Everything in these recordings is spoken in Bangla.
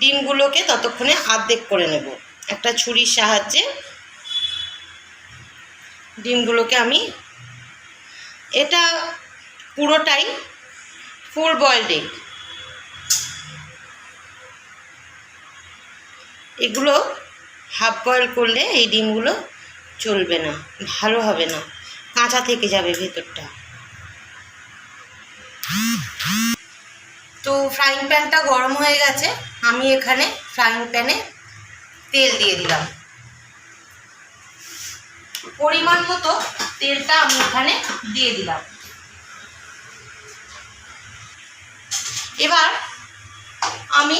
ডিমগুলোকে ততক্ষণে আর্ধেক করে নেব। একটা ছুরির সাহায্যে ডিমগুলোকে আমি এটা পুরোটাই ফুল বয়েলড এগ। এগুলো হাফ বয়েল করলে এই ডিমগুলো চলবে না, ভালো হবে না, কাঁচা থেকে যাবে ভেতরটা। তো ফ্রাইং প্যানটা গরম হয়ে গেছে, আমি এখানে ফ্রাইং প্যানে তেল দিয়ে দিলাম। পরিমাণ মতো তেলটা আমি এখানে দিয়ে দিলাম। এবার আমি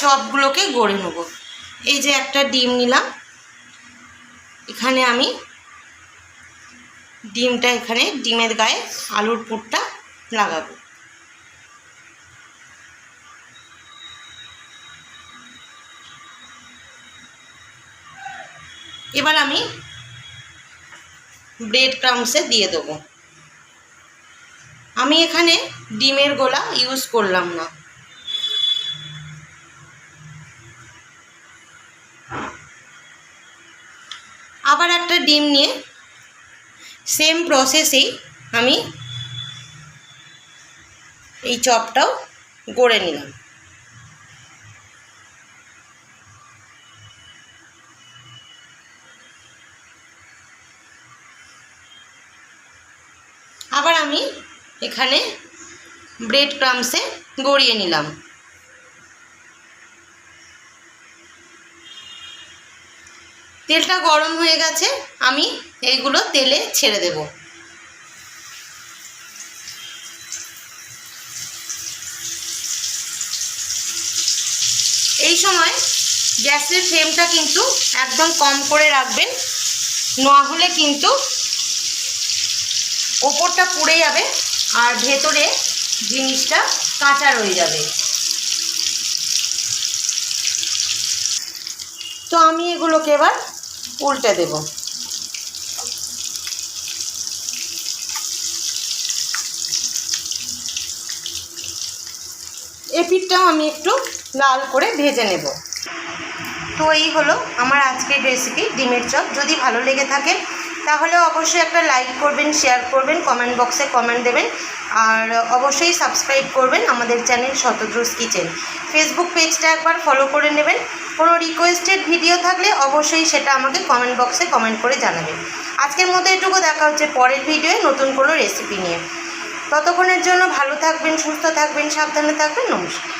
চপগুলোকে গড়ে নেব। এই যে একটা ডিম নিলাম। এখানে আমি ডিমটা এখানে ডিমের গায়ে আলুর পুরটা লাগাবো। এবার আমি ব্রেড ক্রামসে দিয়ে দেবো। আমি এখানে ডিমের গোলা ইউজ করলাম না। আবার একটা ডিম নিয়ে সেম প্রসেসেই আমি এই চপটাও গড়ে নিলাম। আবার আমি এখানে ব্রেড ক্রামসে গড়িয়ে নিলাম। তেলটা গরম হয়ে গেছে, আমি এইগুলো তেলে ছেড়ে দেব। এই সময় গ্যাসের ফ্লেমটা কিন্তু একদম কম করে রাখবেন, না হলে কিন্তু ওপরটা পুড়ে যাবে আর ভেতরে জিনিসটা কাঁচা রয়ে যাবে। তো আমি এগুলোকে এবার উল্টে দেব। এপিটটাও আমি একটু লাল করে ভেজে নেব। তো এই হলো আমার আজকের রেসিপি ডিমের চপ। যদি ভালো লেগে থাকে তাহলে অবশ্যই একটা লাইক করবেন শেয়ার করবেন কমেন্ট বক্সে কমেন্ট দেবেন। আর অবশ্যই সাবস্ক্রাইব করবেন আমাদের চ্যানেল শতদ্রুস কিচেন ফেসবুক পেজটা একবার ফলো করে নেবেন। কোনো রিকোয়েস্টেড ভিডিও থাকলে অবশ্যই সেটা আমাকে কমেন্ট বক্সে কমেন্ট করে জানাবেন। আজকের মতো এটুকু, দেখা হচ্ছে পরের ভিডিওয়ে নতুন কোনো রেসিপি নিয়ে। ততক্ষণের জন্য ভালো থাকবেন, সুস্থ থাকবেন, সাবধানে থাকবেন, নমস্কার।